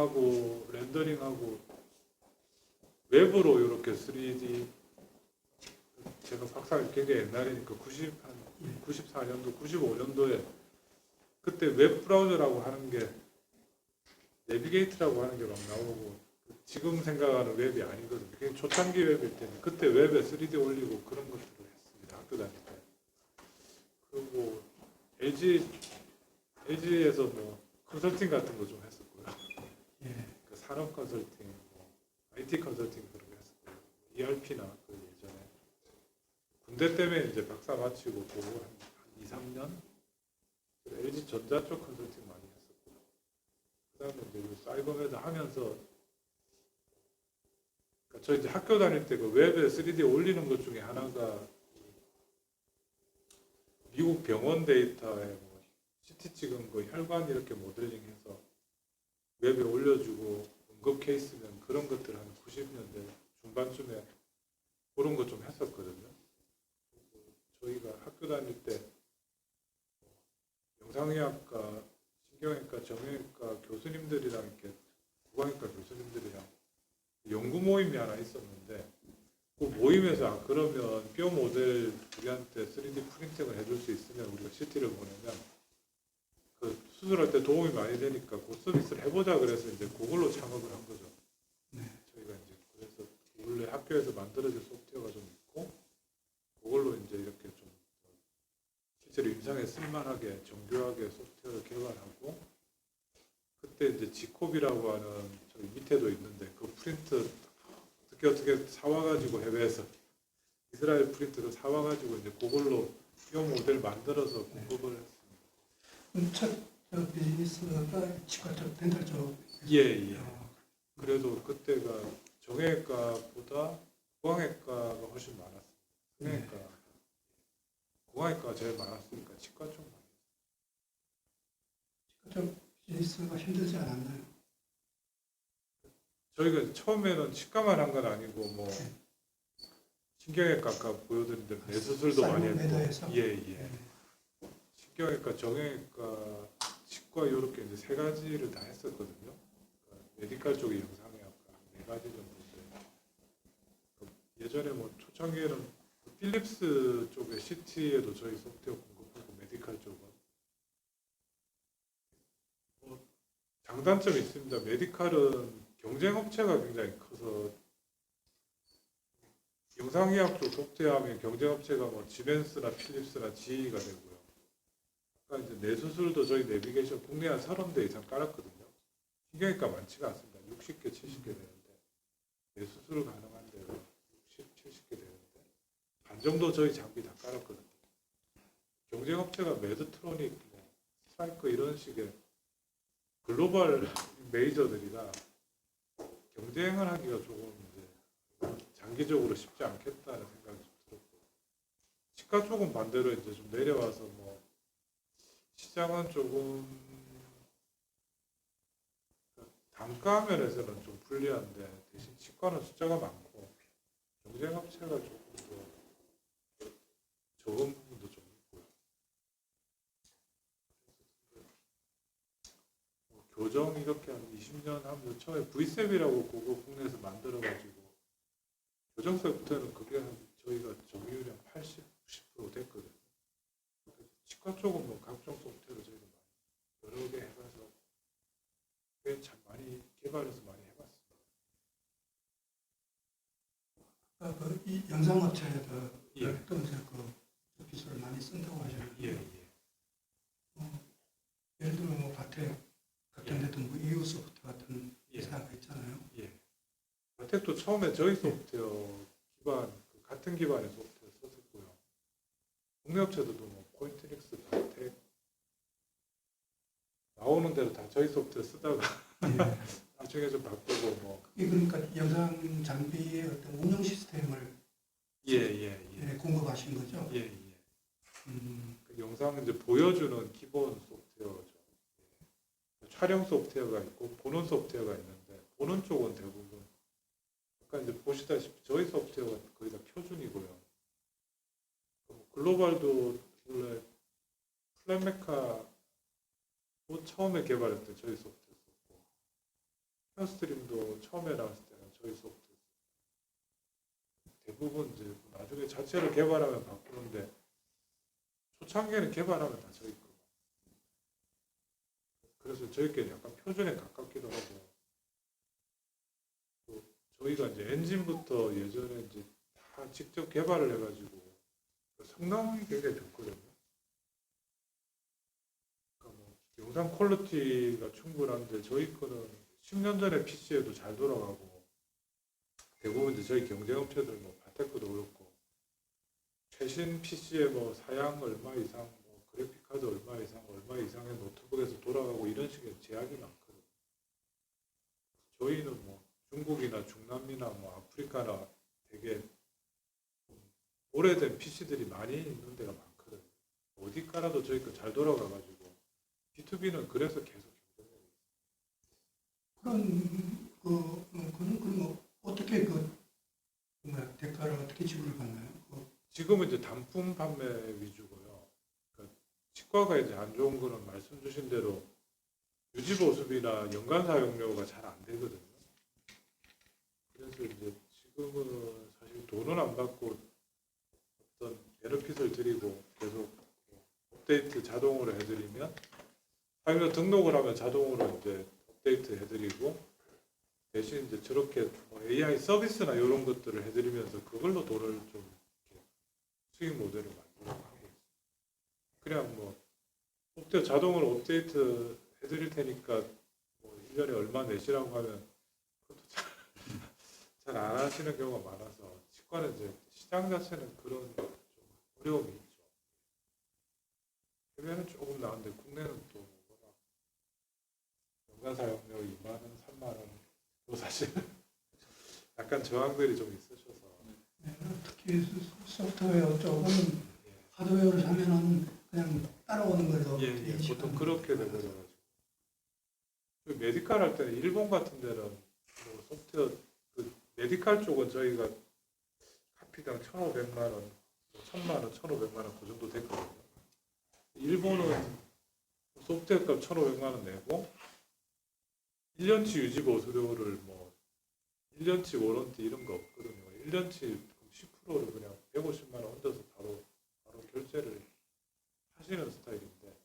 하고 렌더링하고 웹으로 이렇게 3D 제가 박사님 되게 옛날이니까 90, 한 94년도, 95년도에 그때 웹 브라우저라고 하는 게 내비게이트라고 하는 게 막 나오고 지금 생각하는 웹이 아니거든요. 그게 초창기 웹일 때는 그때 웹에 3D 올리고 그런 것들을 했습니다. 학교 다닐 때. 그리고 LG LG에서 뭐 컨설팅 같은 거 좀 했었고요. 예. 그 산업 컨설팅, 뭐 IT 컨설팅 그런 거 했었고요. ERP나 그 예전에 군대 때문에 이제 박사 마치고 보고 한, 한 2, 3년 LG 전자 쪽 컨설팅 많이 했었고요. 그다음에 이제 그 사이버메드 하면서 그러니까 저 이제 학교 다닐 때 그 웹에 3D 올리는 것 중에 하나가 미국 병원 데이터에 뭐 CT 찍은 거 혈관 이렇게 모델링해서 웹에 올려주고 응급 케이스면 그런 것들 한 90년대 중반쯤에 그런 거 좀 했었거든요. 저희가 학교 다닐 때 영상의학과, 신경외과, 정형외과 교수님들이랑 이렇게 구강외과 교수님들이랑 연구 모임이 하나 있었는데 그 모임에서 아, 그러면 뼈 모델 우리한테 3D 프린팅을 해줄 수 있으면 우리가 CT를 보내면 그 수술할 때 도움이 많이 되니까 그 서비스를 해보자 그래서 이제 그걸로 창업을 한 거죠. 네. 저희가 이제 그래서 원래 학교에서 만들어진 소프트웨어가 좀 있고 그걸로 이제 이렇게 좀 실제로 임상에 쓸만하게 정교하게 소프트웨어를 개발하고 그때 이제 지콥이라고 하는 저기 밑에도 있는데 그 프린트 어떻게 어떻게 사와가지고 해외에서 이스라엘 프린트를 사와가지고 이제 그걸로 뼈 모델 만들어서 공급을 했습니다. 첫 비즈니스가 치과 쪽, 덴탈 쪽. 예, 예. 어, 그래도 그때가 정형외과보다 구강외과가 훨씬 많았어요. 성형외과. 구강외과가 제일 많았으니까 치과 쪽. 치과 쪽 비즈니스가 힘들지 않았나요? 저희가 처음에는 치과만 한 건 아니고 뭐 신경외과 아까 보여드린 대로 뇌수술도 많이 했고 사이버메드에서? 예, 예. 신경외과, 정형외과, 치과 이렇게 이제 세 가지를 다 했었거든요. 그러니까 메디칼 쪽이 영상의학과 네 가지 정도인데 그 예전에 뭐 초창기에는 그 필립스 쪽의 CT에도 저희 소프트웨어 공급하고 메디칼 쪽은 뭐 장단점이 있습니다. 메디칼은 경쟁 업체가 굉장히 커서 영상의학 쪽 소프트웨어 하면 경쟁 업체가 뭐 지멘스나 필립스나 GE가 되고요. 아까 이제 뇌수술도 저희 내비게이션 국내 한 30대 이상 깔았거든요. 신경외과 많지가 않습니다. 60개, 70개 되는데 뇌수술 가능한 데가 60, 70개 되는데 반 정도 저희 장비 다 깔았거든요. 경쟁 업체가 매드트로닉, 뭐 스트라이크 이런 식의 글로벌 메이저들이라 경쟁을 하기가 조금 이제 장기적으로 쉽지 않겠다는 생각이 좀 들었고 치과 쪽은 반대로 이제 좀 내려와서 뭐 시장은 조금 단가 면에서는 좀 불리한데 대신 치과는 숫자가 많고 경쟁 업체가 조금 더 적은 부분도 좀 있고요. 뭐 교정 이렇게 한 20년 하면서 처음에 V셉이라고 그거 국내에서 만들어가지고 교정 소프트웨어는 그게 한 저희가 점유율이 한 80, 90% 됐거든요. 치과 쪽은 뭐 각종 소프트웨어를 저희가 많이 여러 개 해봐서 꽤 참 많이 개발해서 많이 해봤습니다. 아, 그, 이 영상업체에도 예. 또 이제 그 기술을 많이 쓴다고 하셨는데 예, 예. 어, 예를 들면 뭐 바텍 같은 데도 뭐 EU 소프트 같은 예. 회사가 있잖아요. 예. 바텍도 처음에 저희 소프트웨어 기반 그 같은 기반의 소프트웨어 썼었고요. 국내 업체들도 뭐 포인트닉스, 바텍 나오는 대로 다 저희 소프트웨어 쓰다가 예. 나중에 좀 바꾸고 뭐 이게 그러니까 영상 장비의 어떤 운영 시스템을 예, 예, 예. 예, 공급하신 거죠. 예, 예. 음, 그 영상을 이제 보여주는 기본 소프트웨어죠. 예. 촬영 소프트웨어가 있고 보는 소프트웨어가 있는데 보는 쪽은 대부분 아까 이제 보시다시피 저희 소프트웨어가 거의 다 표준이고요. 어, 글로벌도 원래 플랫메카 도 처음에 개발했던 저희 소프트웨어 썼고 스트림도 처음에 나왔을 때는 저희 소프트 대부분 이제 나중에 자체를 개발하면 바꾸는데 초창기에는 개발하면 다 저희 거. 그래서 저희께 약간 표준에 가깝기도 하고 또 저희가 이제 엔진부터 예전에 이제 다 직접 개발을 해가지고 성능이 굉장히 좋거든요. 그러니까 뭐 영상 퀄리티가 충분한데 저희 거는 10년 전에 PC에도 잘 돌아가고 대부분 이제 저희 경쟁업체들 뭐 바테크도 그렇고 최신 PC에 뭐 사양 얼마 이상 뭐 그래픽 카드 얼마 이상 얼마 이상의 노트북에서 돌아가고 이런 식의 제약이 많거든요. 저희는 뭐 중국이나 중남미나 뭐 아프리카나 되게 오래된 PC들이 많이 있는 데가 많거든요. 어디 깔아도 저희 거 잘 돌아가가지고 B2B는 그래서 계속 경쟁해요. 그런 그 어, 그런 그런 거 어떻게 그 뭐야 대가를 어떻게 지불을 받나요? 그 지금은 이제 단품 판매 위주고요. 그러니까 치과가 이제 안 좋은 거는 말씀 주신 대로 유지 보수비나 연간 사용료가 잘 안 되거든요. 그래서 이제 지금은 사실 돈은 안 받고 어떤 베너핏을 드리고 계속 업데이트 자동으로 해드리면 사용료 등록을 하면 자동으로 이제 업데이트 해드리고 대신 이제 저렇게 뭐 AI 서비스나 이런 것들을 해드리면서 그걸로 돈을 좀 이렇게 수익 모델을 만들어 있어요. 그냥 뭐 소프트웨어 자동으로 업데이트 해드릴 테니까 뭐 1년에 얼마 내시라고 하면 그것도 잘 안 하시는 경우가 많아서 치과는 이제 시장 자체는 그런 좀 어려움이 있죠. 해외는 조금 나은데 국내는 또 워낙 연간 사용료 2만 원, 3만 원또 사실 약간 저항들이 좀 있으셔서 네, 특히 소- 소프트웨어 쪽은 예. 하드웨어를 사면은 그냥 따라오는 걸로 예, 돼 예. 보통 그렇게 돼버려가지고 그 메디칼 할 때는 일본 같은 데는 뭐 소프트웨어 그 메디칼 쪽은 저희가 카피당 1,500만 원, 뭐 1,000만 원, 1,500만 원 그 정도 됐거든요. 일본은 소프트웨어 값 1,500만 원 내고 1년치 유지 보 수료를 뭐 1년치 워런티 이런 거 없거든요. 1년치 10%를 그냥 150만 원 얹어서 바로 바로 결제를 하시는 스타일인데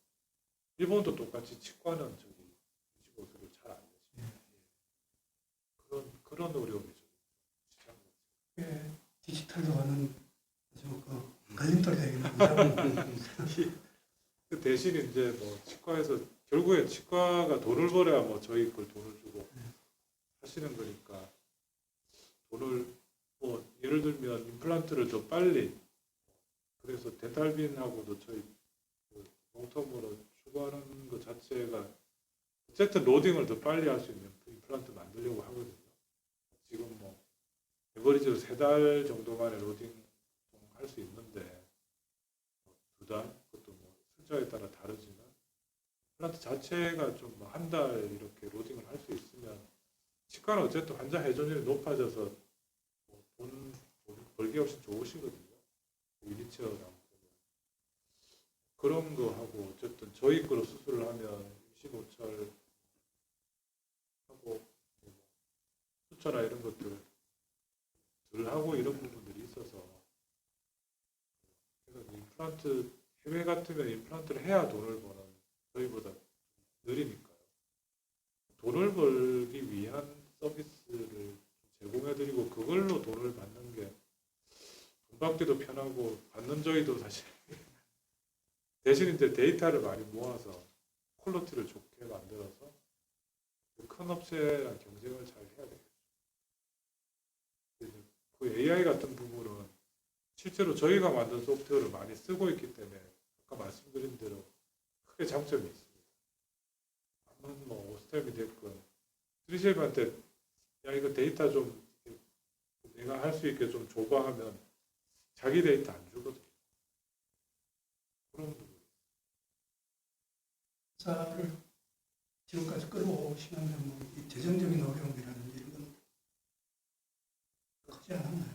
일본도 똑같이 치과는 저기 유지보수를 잘안 내시고 그런 그런 어려움이 좀 시장 예, 디지털도 하는 아주 그 걸림돌이 되긴 합니다. 그 대신 이제 뭐 치과에서 결국에 치과가 돈을 벌어야 뭐 저희 걸 돈을 주고 하시는 거니까 돈을 뭐 예를 들면 임플란트를 더 빨리 그래서 데탈빈하고도 저희 그 롱텀으로 추구하는 것 자체가 어쨌든 로딩을 더 빨리 할 수 있는 그 임플란트 만들려고 하거든요. 지금 뭐 에버리지로 세 달 정도 만에 로딩 할 수 있는데 두 달, 그것도 뭐 숫자에 따라 다르지만 플란트 자체가 좀뭐한달 이렇게 로딩을 할 수 있으면 치과는 어쨌든 환자 회전율이 높아져서 뭐 돈, 돈 벌기 훨씬 좋으시거든요. 윌리체어랑 보면. 그런 거 하고 어쨌든 저희 거로 수술을 하면 임시보철 하고 뭐 수처나 이런 것들 덜 하고 이런 부분들이 있어서 그래서 임플란트 해외 같으면 임플란트를 해야 돈을 버는 저희보다 느리니까요. 돈을 벌기 위한 서비스를 제공해드리고 그걸로 돈을 받는 게 돈 받기도 편하고 받는 저희도 사실 대신 이제 데이터를 많이 모아서 퀄리티를 좋게 만들어서 그큰 업체랑 경쟁을 잘 해야 되겠죠. 그 AI 같은 부분은 실제로 저희가 만든 소프트웨어를 많이 쓰고 있기 때문에 아까 말씀드린 대로 크게 장점이 있습니다. 한번 뭐 오스템이 됐건 트리셰프한테 야 이거 데이터 좀 내가 할 수 있게 좀 줘봐 하면 자기 데이터 안 주거든요. 그런 부분. 자를 지금까지 끌어오시는데 뭐이 재정적인 어려움이라든지 이런 건 크지 않았나요?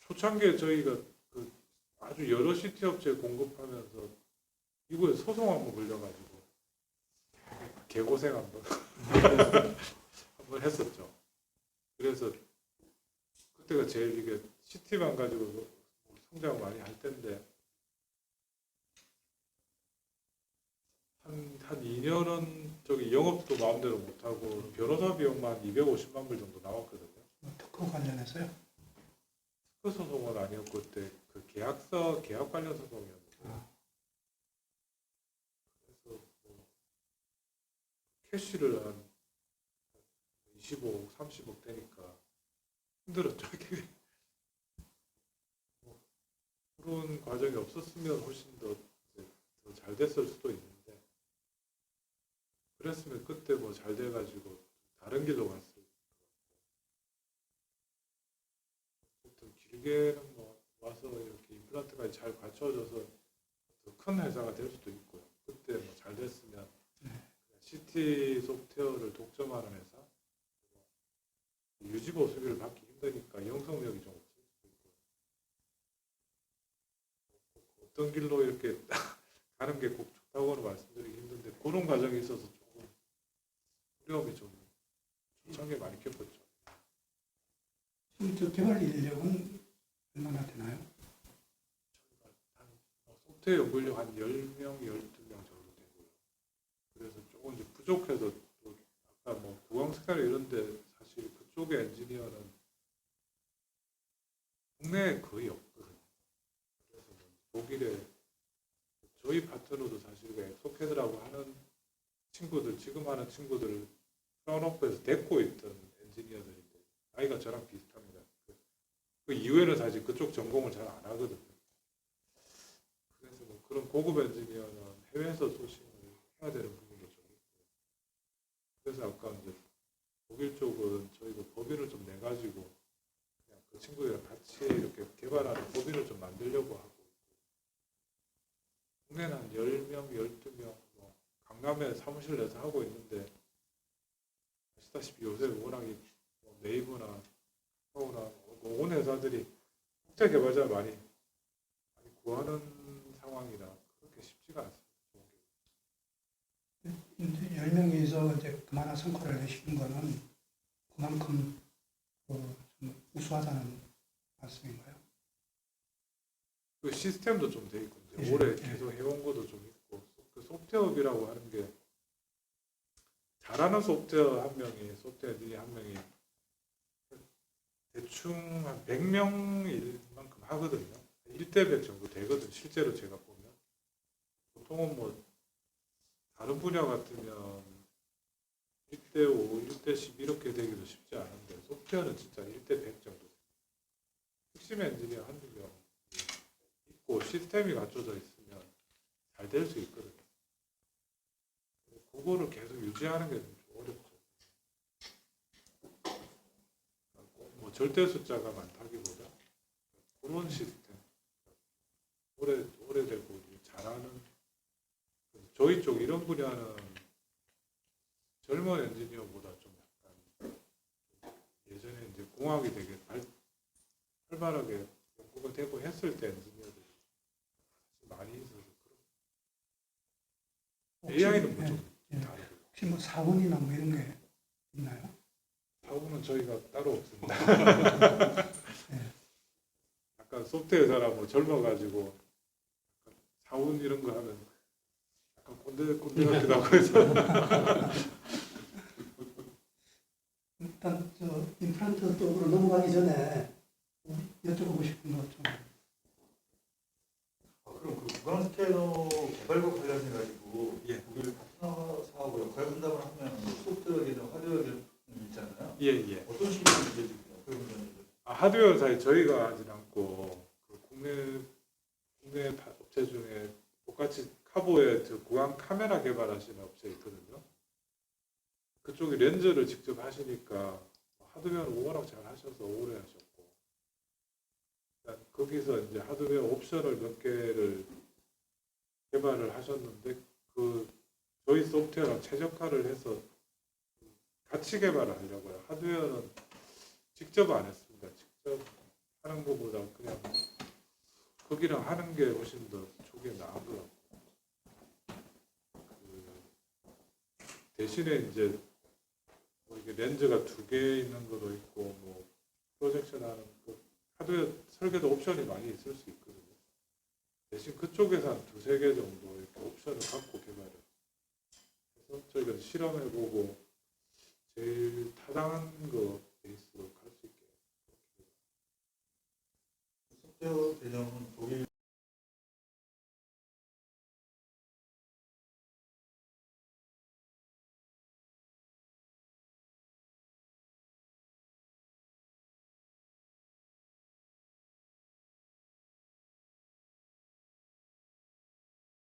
초창기에 저희가 그 아주 여러 시티 업체 공급하면서 이거에 소송 한번 걸려가지고 개고생 한번 한번 걸 했었죠. 그래서 그때가 제일 이게 CT만 가지고 성장 많이 할 텐데 한, 한 2년은 저기 영업도 마음대로 못하고 변호사 비용만 250만 불 정도 나왔거든요. 뭐 특허 관련해서요. 그 소송은 아니었고 그때 그 계약서 계약 관련 소송이었는데 아. 그래서 뭐 캐시를 한 25억, 30억 되니까 힘들었죠. 뭐 그런 과정이 없었으면 훨씬 더 잘 됐을 수도 있는데 그랬으면 그때 뭐 잘 돼가지고 다른 길로 갔을 것 같고 어쨌든 길게는 뭐 와서 이렇게 임플란트까지 잘 갖춰져서 더 큰 회사가 될 수도 있고요. 그때 뭐 잘 됐으면 네. CT 소프트웨어를 독점하는 회사 유지 보 수비를 받기 힘드니까 영속력이 좀 어떤 길로 이렇게 가는 게 꼭 좋다고는 말씀드리기 힘든데 그런 과정이 있어서 조금 어려움이 좀 초창기에 많이 겪었죠. 지금 저 개발 인력은 얼마나 되나요? 소프트웨어 연구인력 한 10명, 12명 정도 되고요. 그래서 조금 이제 부족해서 또 아까 뭐 구강 스캐너 이런데 사실 그쪽의 엔지니어는 국내에 거의 없거든요. 그래서 뭐 독일에 저희 파트너도 사실 그 엑소캐드라고 하는 친구들 지금 하는 친구들을 프라운오프에서 데리고 있던 엔지니어들인데 나이가 저랑 비슷합니다. 그- 그 이후에는 사실 그쪽 전공을 잘 안 하거든요. 그래서 뭐 그런 고급 엔지니어는 해외에서 소싱을 해야 되는 그래서 아까 이제 독일 쪽은 저희도 법인을 좀 내가지고 그냥 그 친구들이랑 같이 이렇게 개발하는 법인을 좀 만들려고 하고 국내는 한 10명, 12명 뭐 강남에 사무실 내서 하고 있는데 아시다시피 요새 워낙 이뭐 네이버나 카카오나 뭐온 회사들이 국제 개발자 많이 많이 구하는 상황이라 그렇게 쉽지가 않습니다. 좋은 게. 이제 10명이서 이제 그만한 성과를 내시는 거는 그만큼 그좀 우수하다는 말씀인가요? 그 시스템도 좀 돼 있고 예, 오래 예. 계속 해온 것도 좀 있고 그 소프트웨어업이라고 하는 게 잘하는 소프트웨어 한 명이 소프트웨어 엔지니어 한 명이 대충 한 100명일 만큼 하거든요. 1대 100 정도 되거든 실제로 제가 보면 보통은 뭐 다른 분야 같으면 1대 5, 1대 10 이렇게 되기도 쉽지 않은데 소프트웨어는 진짜 1대 100 정도 핵심 엔지니어 한두 명 있고 시스템이 갖춰져 있으면 잘 될 수 있거든요. 그거를 계속 유지하는 게좀 어렵죠. 뭐 절대 숫자가 많다기보다 그런 시스템 오래 오래되고 잘하는 저희 쪽 이런 분야는 젊은 엔지니어보다 좀 약간 예전에 이제 공학이 되게 발, 활발하게 연구가 되고 했을 때 엔지니어들이 많이 있어서 그런 AI는 뭐 예, 좀 예. 다르고 혹시 뭐 사원이나 뭐 이런 게 있나요? 사고는 저희가 따로 없습니다. 네. 약간 소프트웨어 사람 뭐 젊어가지고 사원 이런 거 하면 꼰대 꼰대 같기도 하고 해서 일단 저 임플란트 쪽으로 넘어가기 전에 여쭤보고 싶은 것 좀. 아, 그럼 그 구강 스캐너 개발과 관련해 가지고 예. 독일 파트너 사하고 역할 분담을 하면 뭐 소프트웨어 개념, 하드웨어 있잖아요. 예 예. 어떤 식으로 이루어지나요? 그 부분은 아, 하드웨어 사이 저희가 하진 않고 그 국내 국내 파- 업체 중에 똑같이 카보에 저 구강 카메라 개발하시는 업체 있거든요. 그쪽이 렌즈를 직접 하시니까 하드웨어를 워낙 잘 하셔서 오래 하셨고 일단 거기서 이제 하드웨어 옵션을 몇 개를 개발을 하셨는데 그 저희 소프트웨어랑 최적화를 해서 같이 개발을 하려고요. 하드웨어는 직접 안 했습니다. 직접 하는 것보다 그냥 거기랑 하는 게 훨씬 더 초기에 나은 것그 대신에 이제 뭐 이게 렌즈가 두 개 있는 것도 있고 뭐 프로젝션 하는 뭐 하드웨어 설계도 옵션이 많이 있을 수 있거든요. 대신 그쪽에서 한 두세 개 정도 이렇게 옵션을 갖고 개발을 해서 저희가 실험해보고 제일 타당한 거 베이스로 갈 수 있게. 석재호 대장은 독일